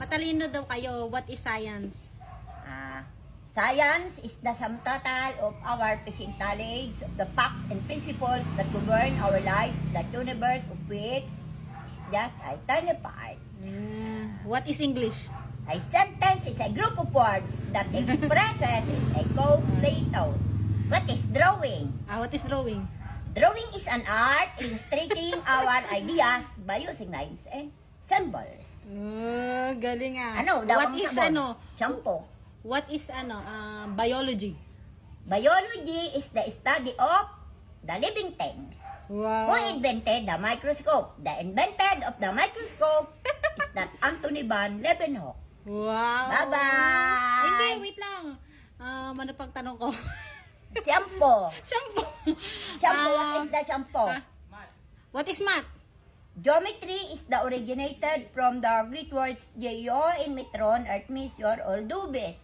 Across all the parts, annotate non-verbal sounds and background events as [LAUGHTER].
matalino daw kayo. What is science? Ah, science is the sum total of our present knowledge of the facts and principles that govern our lives, the universe of which is just a tiny part. Mm, what is English? A sentence is a group of words that [LAUGHS] expresses a co-plato. What is drawing? Ah, what is drawing? Drawing is an art illustrating our ideas by using lines and symbols. Oh, galing ah. Ano? What is sabon? ano? Shampoo. What is ano? ah, biology. Biology is the study of the living things. Who Wow. invented the microscope? The inventor of the microscope [LAUGHS] is that Anthony van Leeuwenhoek. Wow. Bye-bye! Hindi, wait lang. Um, ano pang tanong ko? Shampoo. [LAUGHS] Shampoo. Shampoo, what Um, is the shampoo? ah. What is math? Geometry is the originated from the Greek words geo in metron, earth measure, or dubis.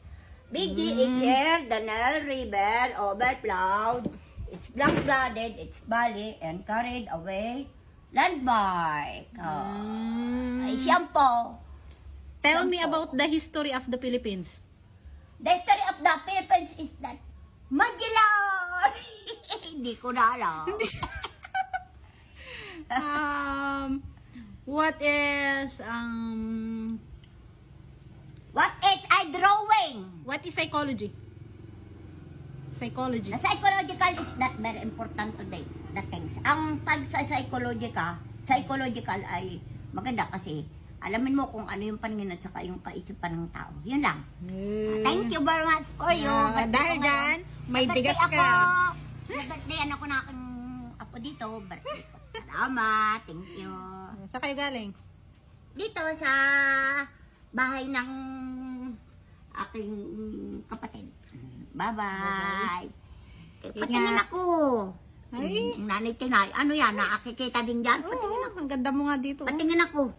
BG Mm. here, the Nile River overflowed. It's black-flooded its valley and carried away landmark. Oh. Mm. Ay, shampoo. Tell me Shampoo. about the history of the Philippines. The story of the Philippines is that Magellan! [LAUGHS] Hindi ko na alam. Um, what is um What is a drawing? what is psychology? Psychology. The psychological is not very important today. The things. Ang pag sa psychological, psychological ay maganda kasi alamin mo kung ano yung paningin at saka yung kaisipan ng tao. Yun lang. Thank you very much for you. Ah, dahil dyan, may bigas ako. ka. May birthday ano ko na aking apo dito. Birthday ko. Salamat. Thank you. Sa kayo galing? Dito sa bahay ng aking kapatid. Bye-bye. Patingin ako. Ay. Nanay tinay. Ano yan? Nakakikita din dyan? Patingin Oo, ako. ang ganda mo nga dito. oh. Patingin ako.